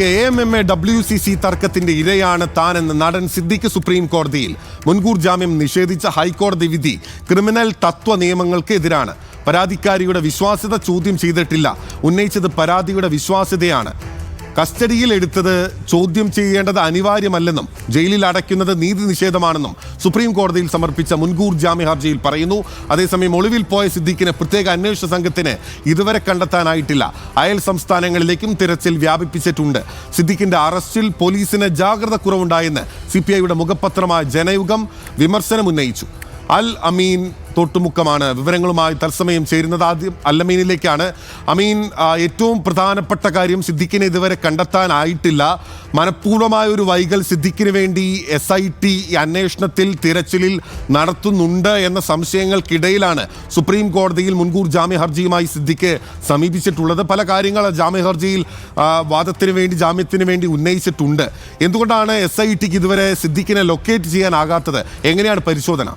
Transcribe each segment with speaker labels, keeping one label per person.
Speaker 1: A M M A W C C തർക്കത്തിന്റെ ഇരയാണ് താനെന്ന് നടൻ സിദ്ദിഖ് സുപ്രീം കോടതിയിൽ മുൻകൂർ ജാമ്യം നിഷേധിച്ച ഹൈക്കോടതി വിധി ക്രിമിനൽ തത്വ നിയമങ്ങൾക്ക് എതിരാണ് പരാതിക്കാരിയുടെ വിശ്വാസ്യത ചോദ്യം ചെയ്തിട്ടില്ല. ഉന്നയിച്ചത് പരാതിയുടെ വിശ്വാസ്യതയാണ്. കസ്റ്റഡിയിൽ എടുത്തത് ചോദ്യം ചെയ്യേണ്ടത് അനിവാര്യമല്ലെന്നും ജയിലിൽ അടയ്ക്കുന്നത് നീതി നിഷേധമാണെന്നും സുപ്രീം കോടതിയിൽ സമർപ്പിച്ച മുൻകൂർ ജാമ്യ ഹർജിയിൽ പറയുന്നു. അതേസമയം ഒളിവിൽ പോയ സിദ്ദീഖിനെ പ്രത്യേക അന്വേഷണ സംഘത്തിന് ഇതുവരെ കണ്ടെത്താനായിട്ടില്ല. അയൽ സംസ്ഥാനങ്ങളിലേക്കും തിരച്ചിൽ വ്യാപിപ്പിച്ചിട്ടുണ്ട്. സിദ്ദീഖിന്റെ അറസ്റ്റിൽ പോലീസിന് ജാഗ്രത കുറവുണ്ടായെന്ന് സി പി ഐയുടെ മുഖപത്രമായ ജനയുഗം വിമർശനം ഉന്നയിച്ചു അൽ അമീൻ തൊട്ടുമുക്കമാണ് വിവരങ്ങളുമായി തത്സമയം ചേരുന്നത് ആദ്യം അൽ അമീനിലേക്കാണ്. അമീൻ ഏറ്റവും പ്രധാനപ്പെട്ട കാര്യം സിദ്ദിഖിനെ ഇതുവരെ കണ്ടെത്താനായിട്ടില്ല. മനഃപൂർവമായ ഒരു വൈകൽ സിദ്ദിഖിന് വേണ്ടി എസ് ഐ ടി അന്വേഷണത്തിൽ തിരച്ചിലിൽ നടത്തുന്നുണ്ട് എന്ന സംശയങ്ങൾക്കിടയിലാണ് സുപ്രീം കോടതിയിൽ മുൻകൂർ ജാമ്യ ഹർജിയുമായി സിദ്ദിഖ് സമീപിച്ചിട്ടുള്ളത്. പല കാര്യങ്ങൾ ജാമ്യ ഹർജിയിൽ വാദത്തിന് വേണ്ടി ജാമ്യത്തിന് വേണ്ടി ഉന്നയിച്ചിട്ടുണ്ട്. എന്തുകൊണ്ടാണ് എസ് ഐ ടിക്ക് ഇതുവരെ സിദ്ദിഖിനെ ലൊക്കേറ്റ് ചെയ്യാനാകാത്തത്? എങ്ങനെയാണ് പരിശോധന?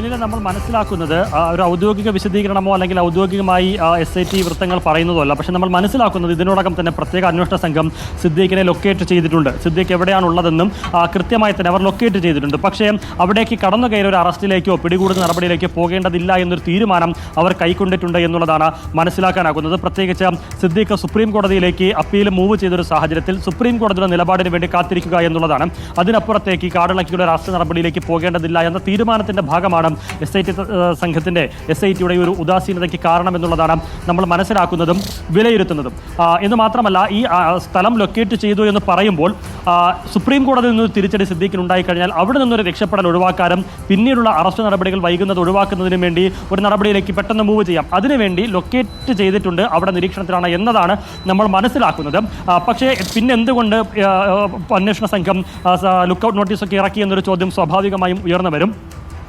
Speaker 2: ഇതിനെ നമ്മൾ മനസ്സിലാക്കുന്നത് ഒരു ഔദ്യോഗിക വിശദീകരണമോ അല്ലെങ്കിൽ ഔദ്യോഗികമായി എസ് ഐ ടി വൃത്തങ്ങൾ പറയുന്നതോ അല്ല. പക്ഷേ നമ്മൾ മനസ്സിലാക്കുന്നത് ഇതിനോടകം തന്നെ പ്രത്യേക അന്വേഷണ സംഘം സിദ്ദീഖിനെ ലൊക്കേറ്റ് ചെയ്തിട്ടുണ്ട്. സിദ്ദീഖ് എവിടെയാണുള്ളതെന്നും ഉള്ളതെന്നും കൃത്യമായി തന്നെ അവർ ലൊക്കേറ്റ് ചെയ്തിട്ടുണ്ട്. പക്ഷേ അവിടേക്ക് കടന്നു കയറി ഒരു അറസ്റ്റിലേക്കോ പിടികൂടുന്ന നടപടിയിലേക്കോ പോകേണ്ടതില്ല എന്നൊരു തീരുമാനം അവർ കൈക്കൊണ്ടിട്ടുണ്ട് എന്നുള്ളതാണ് മനസ്സിലാക്കാനാകുന്നത്. പ്രത്യേകിച്ച് സിദ്ദീഖ് സുപ്രീം കോടതിയിലേക്ക് അപ്പീൽ മൂവ് ചെയ്തൊരു സാഹചര്യത്തിൽ സുപ്രീം കോടതിയുടെ നിലപാടിന് വേണ്ടി കാത്തിരിക്കുക എന്നുള്ളതാണ്. അതിനപ്പുറത്തേക്ക് കാടിളക്കിയുടെ രാഷ്ട്രീയ നടപടിയിലേക്ക് പോകേണ്ടതില്ല എന്ന തീരുമാനത്തിന്റെ ഭാഗമാണ് എസ് ഐ ടി സംഘത്തിന്റെ എസ് ഐ ടിയുടെ ഒരു ഉദാസീനതയ്ക്ക് കാരണം എന്നുള്ളതാണ് നമ്മൾ മനസ്സിലാക്കുന്നതും വിലയിരുത്തുന്നതും. എന്ന് മാത്രമല്ല ഈ സ്ഥലം ലൊക്കേറ്റ് ചെയ്തു എന്ന് പറയുമ്പോൾ സുപ്രീം കോടതിയിൽ നിന്ന് തിരിച്ചടി സിദ്ദീഖിന് ഉണ്ടായിക്കഴിഞ്ഞാൽ അവിടെ നിന്നൊരു രക്ഷപ്പെടൽ ഒഴിവാക്കാനും പിന്നീടുള്ള അറസ്റ്റ് നടപടികൾ വൈകുന്നത് ഒഴിവാക്കുന്നതിന് വേണ്ടി ഒരു നടപടിയിലേക്ക് പെട്ടെന്ന് മൂവ് ചെയ്യാം. അതിനുവേണ്ടി ലൊക്കേറ്റ് ചെയ്തിട്ടുണ്ട് അവിടെ നിരീക്ഷണത്തിലാണ് എന്നതാണ് നമ്മൾ മനസ്സിലാക്കുന്നത്. പക്ഷേ പിന്നെ എന്തുകൊണ്ട് അന്വേഷണ സംഘം ലുക്കൗട്ട് നോട്ടീസൊക്കെ ഇറക്കി എന്നൊരു ചോദ്യം സ്വാഭാവികമായും ഉയർന്നു വരും?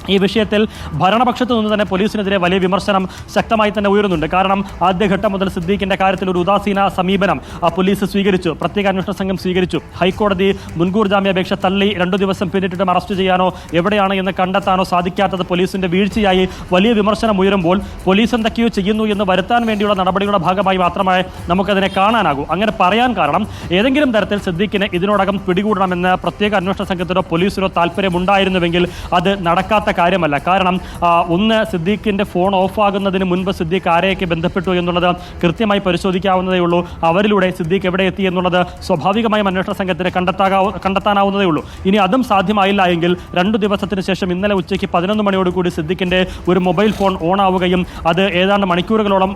Speaker 2: ഈ വിഷയത്തിൽ ഭരണപക്ഷത്തു നിന്ന് തന്നെ പോലീസിനെതിരെ വലിയ വിമർശനം ശക്തമായി തന്നെ ഉയരുന്നുണ്ട്. കാരണം ആദ്യഘട്ടം മുതൽ സിദ്ദീഖിന്റെ കാര്യത്തിൽ ഒരു ഉദാസീന സമീപനം പോലീസ് സ്വീകരിച്ചു. പ്രത്യേക അന്വേഷണ സംഘം സ്വീകരിച്ചു. ഹൈക്കോടതി മുൻകൂർ ജാമ്യാപേക്ഷ തള്ളി രണ്ടു ദിവസം പിന്നിട്ടിട്ടും അറസ്റ്റ് ചെയ്യാനോ എവിടെയാണ് എന്ന് കണ്ടെത്താനോ സാധിക്കാത്തത് പോലീസിന്റെ വീഴ്ചയായി വലിയ വിമർശനം ഉയരുമ്പോൾ പോലീസ് എന്തൊക്കെയോ ചെയ്യുന്നു എന്ന് വരുത്താൻ വേണ്ടിയുള്ള നടപടികളുടെ ഭാഗമായി മാത്രമേ നമുക്കതിനെ കാണാനാകൂ. അങ്ങനെ പറയാൻ കാരണം ഏതെങ്കിലും തരത്തിൽ സിദ്ദീഖിനെ ഇതിനോടകം പിടികൂടണമെന്ന് പ്രത്യേക അന്വേഷണ സംഘത്തിനോ പോലീസിനോ താല്പര്യമുണ്ടായിരുന്നുവെങ്കിൽ അത് നടക്കാത്ത കാര്യമല്ല. കാരണം ഒന്ന് സിദ്ദീഖിന്റെ ഫോൺ ഓഫാകുന്നതിന് മുൻപ് സിദ്ദീഖ് ആരെയൊക്കെ ബന്ധപ്പെട്ടു എന്നുള്ളത് കൃത്യമായി പരിശോധിക്കാവുന്നതേ ഉള്ളൂ. അവരിലൂടെ സിദ്ദീഖ് എവിടെ എത്തി എന്നുള്ളത് സ്വാഭാവികമായും അന്വേഷണ സംഘത്തിന് കണ്ടെത്താകാവ കണ്ടെത്താനാവുന്നതേ ഉള്ളൂ. ഇനി അതും സാധ്യമായില്ല എങ്കിൽ രണ്ടു ദിവസത്തിന് ശേഷം ഇന്നലെ ഉച്ചയ്ക്ക് പതിനൊന്ന് മണിയോടുകൂടി സിദ്ദീഖിന്റെ ഒരു മൊബൈൽ ഫോൺ ഓൺ ആവുകയും അത് ഏതാണ്ട് മണിക്കൂറുകളോളം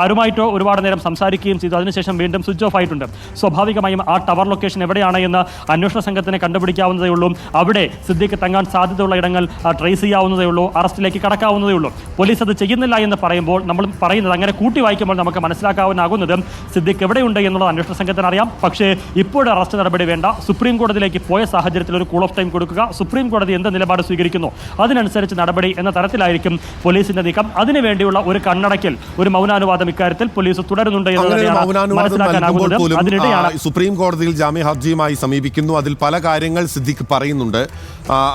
Speaker 2: ആരുമായിട്ടോ ഒരുപാട് നേരം സംസാരിക്കുകയും ചെയ്തു. അതിനുശേഷം വീണ്ടും സ്വിച്ച് ഓഫ് ആയിട്ടുണ്ട്. സ്വാഭാവികമായും ആ ടവർ ലൊക്കേഷൻ എവിടെയാണ് എന്ന് അന്വേഷണ സംഘത്തിന് കണ്ടുപിടിക്കാവുന്നതേ ഉള്ളൂ. അവിടെ സിദ്ദീഖ് തങ്ങാൻ സാധ്യതയുള്ള ഇടങ്ങൾ ട്രേസ് ചെയ്യാവുന്നതേ ഉള്ളൂ അറസ്റ്റിലേക്ക് കടക്കാവുന്നതേ ഉള്ളൂ. പോലീസ് അത് ചെയ്യുന്നില്ല എന്ന് പറയുമ്പോൾ നമ്മൾ പറയുന്നത് അങ്ങനെ കൂട്ടി വായിക്കുമ്പോൾ നമുക്ക് മനസ്സിലാക്കാവുന്നാകുന്നത് സിദ്ദിഖ് എവിടെയുണ്ട് എന്നുള്ളത് അന്വേഷണ സംഘത്തിന് അറിയാം. പക്ഷേ ഇപ്പോഴും അറസ്റ്റ് നടപടി വേണ്ട. സുപ്രീം കോടതിയിലേക്ക് പോയ സാഹചര്യത്തിൽ ഒരു കൂൾ ഓഫ് ടൈം കൊടുക്കുക. സുപ്രീം കോടതി എന്ത് നിലപാട് സ്വീകരിക്കുന്നു? അതിനനുസരിച്ച് നടപടി എന്ന തരത്തിലായിരിക്കും പോലീസിന്റെ നീക്കം. അതിനുവേണ്ടിയുള്ള ഒരു കണ്ണടയ്ക്കൽ ഒരു മൗനാനുവാദം ഇക്കാര്യത്തിൽ പോലീസ് തുടരുന്നുണ്ട് എന്ന് അതിനിടെയാണ്
Speaker 1: സുപ്രീം കോടതിയിൽ ജാമ്യ ഹർജിയുമായി സമീപിക്കുന്നു. അതിൽ പല കാര്യങ്ങൾ സിദ്ദിഖ് പറയുന്നുണ്ട്.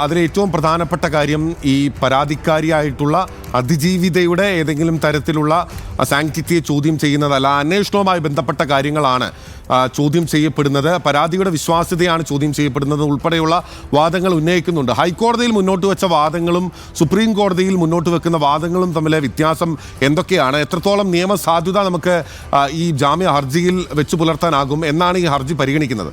Speaker 1: അതിൽ ഏറ്റവും പ്രധാനപ്പെട്ട കാര്യം ഈ പരാതിക്കാരിയായിട്ടുള്ള അതിജീവിതയുടെ ഏതെങ്കിലും തരത്തിലുള്ള സാങ്ക്ടിറ്റിയെ ചോദ്യം ചെയ്യുന്നതല്ല അന്വേഷണവുമായി ബന്ധപ്പെട്ട കാര്യങ്ങളാണ് ചോദ്യം ചെയ്യപ്പെടുന്നത്. പരാതിയുടെ വിശ്വാസ്യതയാണ് ചോദ്യം ചെയ്യപ്പെടുന്നത് ഉൾപ്പെടെയുള്ള വാദങ്ങൾ ഉന്നയിക്കുന്നുണ്ട്. ഹൈക്കോടതിയിൽ മുന്നോട്ട് വെച്ച വാദങ്ങളും സുപ്രീം കോടതിയിൽ മുന്നോട്ട് വെക്കുന്ന വാദങ്ങളും തമ്മിലെ വ്യത്യാസം എന്തൊക്കെയാണ്? എത്രത്തോളം നിയമസാധുത നമുക്ക് ഈ ജാമ്യ ഹർജിയിൽ വെച്ച് പുലർത്താനാകും എന്നാണ് ഈ ഹർജി പരിഗണിക്കുന്നത്?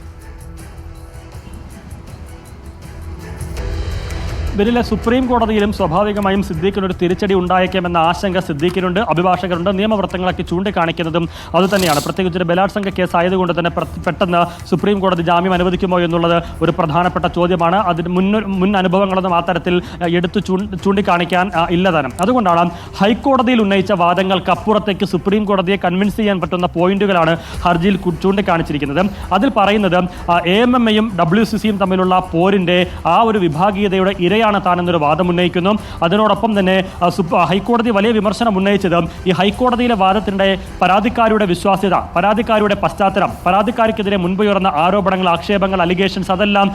Speaker 2: ഇതിലെ സുപ്രീം കോടതിയിലും സ്വാഭാവികമായും സിദ്ദീഖിന് ഒരു തിരിച്ചടി ഉണ്ടായേക്കാമെന്ന ആശങ്ക സിദ്ദീഖിനുണ്ട്. അഭിഭാഷകരുണ്ട്. നിയമവൃത്തങ്ങളൊക്കെ ചൂണ്ടിക്കാണിക്കുന്നതും അതുതന്നെയാണ്. പ്രത്യേകിച്ച് ഒരു ബലാത്സംഗ കേസ് ആയതുകൊണ്ട് തന്നെ പെട്ടെന്ന് സുപ്രീം കോടതി ജാമ്യം അനുവദിക്കുമോ എന്നുള്ളത് ഒരു പ്രധാനപ്പെട്ട ചോദ്യമാണ്. അതിന് മുൻ മുൻ അനുഭവങ്ങളൊന്നും ആ തരത്തിൽ എടുത്തു ചൂണ്ടിക്കാണിക്കാൻ ഇല്ലതാനും അതുകൊണ്ടാണ് ഹൈക്കോടതിയിൽ ഉന്നയിച്ച വാദങ്ങൾക്ക് അപ്പുറത്തേക്ക് സുപ്രീം കോടതിയെ കൺവിൻസ് ചെയ്യാൻ പറ്റുന്ന പോയിന്റുകളാണ് ഹർജിയിൽ ചൂണ്ടിക്കാണിച്ചിരിക്കുന്നത്. അതിൽ പറയുന്നത് എ എം എം എയും ഡബ്ല്യു സി സിയും തമ്മിലുള്ള പോരിന്റെ ആ ഒരു വിഭാഗീയതയുടെ ഇരയാണ് താൻ എന്നൊരു വാദം ഉന്നയിക്കുന്നു. അതിനോടൊപ്പം തന്നെ ഹൈക്കോടതി വലിയ വിമർശനം ഉന്നയിച്ചത് ഈ ഹൈക്കോടതിയിലെ വാദത്തിനിടെ പരാതിക്കാരുടെ വിശ്വാസ്യത പരാതിക്കാരുടെ പശ്ചാത്തലം പരാതിക്കാർക്കെതിരെ മുൻപ് ഉയർന്ന ആരോപണങ്ങൾ ആക്ഷേപങ്ങൾ അലിഗേഷൻസ് അതെല്ലാം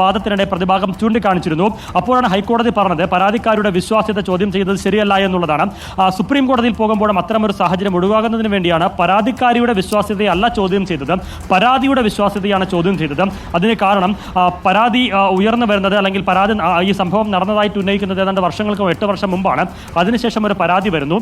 Speaker 2: വാദത്തിനിടെ പ്രതിഭാഗം ചൂണ്ടിക്കാണിച്ചിരുന്നു. അപ്പോഴാണ് ഹൈക്കോടതി പറഞ്ഞത് പരാതിക്കാരുടെ വിശ്വാസ്യത ചോദ്യം ചെയ്തത് ശരിയല്ല എന്നുള്ളതാണ്. സുപ്രീം കോടതിയിൽ പോകുമ്പോഴും അത്തരമൊരു സാഹചര്യം ഒഴിവാകുന്നതിന് വേണ്ടിയാണ് പരാതിക്കാരിയുടെ വിശ്വാസ്യതയല്ല ചോദ്യം ചെയ്തത്. പരാതിയുടെ വിശ്വാസ്യതയാണ് ചോദ്യം ചെയ്തത്. അതിന് കാരണം പരാതി ഉയർന്നു വരുന്നത് അല്ലെങ്കിൽ പരാതി ഈ സംഭവം നടന്നതായിട്ട് ഉന്നയിക്കുന്നത് ഏതാണ്ട് വർഷങ്ങൾക്കും എട്ട് വർഷം മുമ്പാണ്. അതിനുശേഷം ഒരു പരാതി വരുന്നു.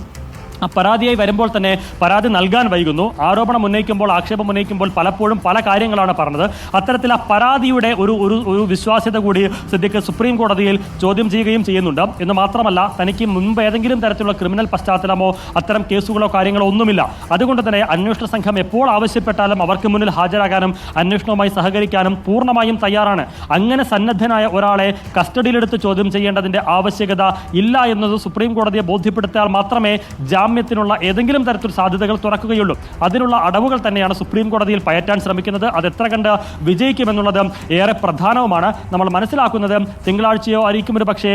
Speaker 2: പരാതിയായി വരുമ്പോൾ തന്നെ പരാതി നൽകാൻ വൈകുന്നു. ആരോപണം ഉന്നയിക്കുമ്പോൾ ആക്ഷേപം ഉന്നയിക്കുമ്പോൾ പലപ്പോഴും പല കാര്യങ്ങളാണ് പറഞ്ഞത്. അത്തരത്തിൽ ആ പരാതിയുടെ ഒരു ഒരു ഒരു വിശ്വാസ്യത കൂടി സിദ്ദിഖ് സുപ്രീം കോടതിയിൽ ചോദ്യം ചെയ്യുകയും ചെയ്യുന്നുണ്ട്. എന്ന് മാത്രമല്ല തനിക്ക് മുൻപ് ഏതെങ്കിലും തരത്തിലുള്ള ക്രിമിനൽ പശ്ചാത്തലമോ അത്തരം കേസുകളോ കാര്യങ്ങളോ ഒന്നുമില്ല. അതുകൊണ്ട് തന്നെ അന്വേഷണ സംഘം എപ്പോൾ ആവശ്യപ്പെട്ടാലും അവർക്ക് മുന്നിൽ ഹാജരാകാനും അന്വേഷണവുമായി സഹകരിക്കാനും പൂർണമായും തയ്യാറാണ്. അങ്ങനെ സന്നദ്ധനായ ഒരാളെ കസ്റ്റഡിയിലെടുത്ത് ചോദ്യം ചെയ്യേണ്ടതിന്റെ ആവശ്യകത ഇല്ല എന്നത് സുപ്രീം കോടതിയെ ബോധ്യപ്പെടുത്തിയാൽ മാത്രമേ ജാമ്യത്തിനുള്ള ഏതെങ്കിലും തരത്തിൽ സാധ്യതകൾ തുറക്കുകയുള്ളൂ. അതിനുള്ള അടവുകൾ തന്നെയാണ് സുപ്രീം കോടതിയിൽ പയറ്റാൻ ശ്രമിക്കുന്നത്. അത് എത്ര കണ്ട് വിജയിക്കുമെന്നുള്ളത് ഏറെ പ്രധാനവുമാണ്. നമ്മൾ മനസ്സിലാക്കുന്നത് തിങ്കളാഴ്ചയോ ആയിരിക്കും ഒരു പക്ഷേ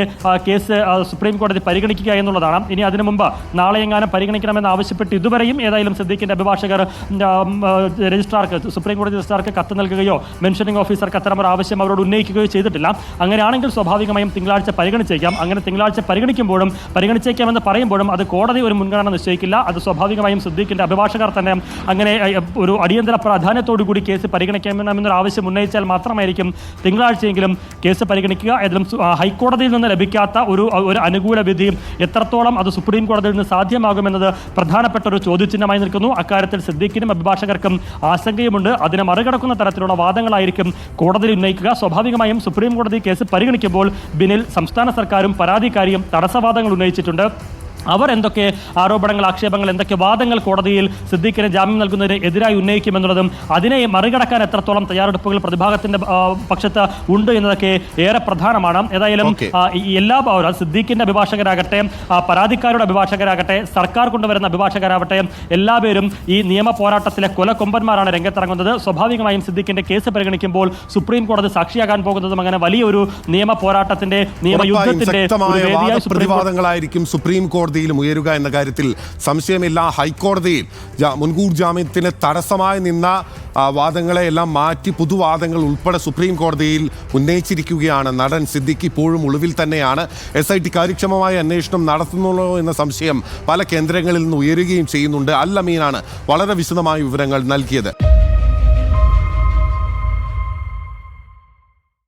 Speaker 2: കേസ് സുപ്രീം കോടതി പരിഗണിക്കുക എന്നുള്ളതാണ്. ഇനി അതിനു മുമ്പ് നാളെ എങ്ങാനും പരിഗണിക്കണമെന്ന് ആവശ്യപ്പെട്ട് ഇതുവരെയും ഏതായാലും സിദ്ദീഖിന്റെ അഭിഭാഷകർ രജിസ്ട്രാർക്ക് സുപ്രീം കോടതി രജിസ്ട്രാർക്ക് കത്ത് നൽകുകയോ മെൻഷനിങ് ഓഫീസർക്ക് അത്തരം ഒരു ആവശ്യം അവരോട് ഉന്നയിക്കുകയോ ചെയ്തിട്ടില്ല. അങ്ങനെയാണെങ്കിൽ സ്വാഭാവികമായും തിങ്കളാഴ്ച പരിഗണിച്ചേക്കാം. അങ്ങനെ തിങ്കളാഴ്ച പരിഗണിക്കുമ്പോഴും പരിഗണിച്ചേക്കാമെന്ന് പറയുമ്പോഴും അത് കോടതി ഒരു മുൻഗണന നിശ്ചയിക്കില്ല. അത് സ്വാഭാവികമായും സിദ്ദീഖിന്റെ അഭിഭാഷകർ തന്നെ അങ്ങനെ ഒരു അടിയന്തര പ്രാധാന്യത്തോടു കൂടി കേസ് പരിഗണിക്കണമെന്നൊരു ആവശ്യം ഉന്നയിച്ചാൽ മാത്രമായിരിക്കും തിങ്കളാഴ്ചയെങ്കിലും കേസ് പരിഗണിക്കുക. ഏതെങ്കിലും ഹൈക്കോടതിയിൽ നിന്ന് ലഭിക്കാത്ത ഒരു ഒരു അനുകൂല വിധി എത്രത്തോളം അത് സുപ്രീം കോടതിയിൽ നിന്ന് സാധ്യമാകുമെന്നത് പ്രധാനപ്പെട്ട ഒരു ചോദ്യചിഹ്നമായി നിൽക്കുന്നു. അക്കാര്യത്തിൽ സിദ്ദീഖിനും അഭിഭാഷകർക്കും ആശങ്കയുമുണ്ട്. അതിനെ മറികടക്കുന്ന തരത്തിലുള്ള വാദങ്ങളായിരിക്കും കോടതിയിൽ ഉന്നയിക്കുക. സ്വാഭാവികമായും സുപ്രീം കോടതി കേസ് പരിഗണിക്കുമ്പോൾ ബിനിൽ സംസ്ഥാന സർക്കാരും പരാതിക്കാരിയും തടസ്സവാദങ്ങൾ ഉന്നയിച്ചിട്ടുണ്ട്. അവർ എന്തൊക്കെ ആരോപണങ്ങൾ ആക്ഷേപങ്ങൾ എന്തൊക്കെ വാദങ്ങൾ കോടതിയിൽ സിദ്ദീഖിന് ജാമ്യം നൽകുന്നതിന് എതിരായി ഉന്നയിക്കുമെന്നുള്ളതും അതിനെ മറികടക്കാൻ എത്രത്തോളം തയ്യാറെടുപ്പുകൾ പ്രതിഭാഗത്തിന്റെ പക്ഷത്ത് ഉണ്ട് എന്നതൊക്കെ ഏറെ പ്രധാനമാണ്. ഏതായാലും എല്ലാ സിദ്ദീഖിന്റെ അഭിഭാഷകരാകട്ടെ പരാതിക്കാരുടെ അഭിഭാഷകരാകട്ടെ സർക്കാർ കൊണ്ടുവരുന്ന അഭിഭാഷകരാവട്ടെ എല്ലാവരും ഈ നിയമ പോരാട്ടത്തിലെ കൊലക്കൊമ്പന്മാരാണ് രംഗത്തിറങ്ങുന്നത്. സ്വാഭാവികമായും സിദ്ദീഖിന്റെ കേസ് പരിഗണിക്കുമ്പോൾ സുപ്രീം കോടതി സാക്ഷിയാകാൻ പോകുന്നതും അങ്ങനെ വലിയൊരു നിയമ പോരാട്ടത്തിന്റെ നിയമയുദ്ധത്തിന്റെ സുപ്രീം കോടതി
Speaker 1: കോടതിയിലും ഉയരുക എന്ന കാര്യത്തിൽ സംശയമില്ല. ഹൈക്കോടതിയിൽ മുൻകൂർ ജാമ്യത്തിന് തടസ്സമായി നിന്ന വാദങ്ങളെ എല്ലാം മാറ്റി പുതുവാദങ്ങൾ ഉൾപ്പെടെ സുപ്രീം കോടതിയിൽ ഉന്നയിച്ചിരിക്കുകയാണ്. നടൻ സിദ്ദിഖ് ഇപ്പോഴും ഒളിവിൽ തന്നെയാണ്. എസ് ഐ ടി കാര്യക്ഷമമായ അന്വേഷണം നടത്തുന്നുള്ളൂ എന്ന സംശയം പല കേന്ദ്രങ്ങളിൽ നിന്ന് ഉയരുകയും ചെയ്യുന്നുണ്ട്. അൽ വളരെ വിശദമായ വിവരങ്ങൾ നൽകിയത്.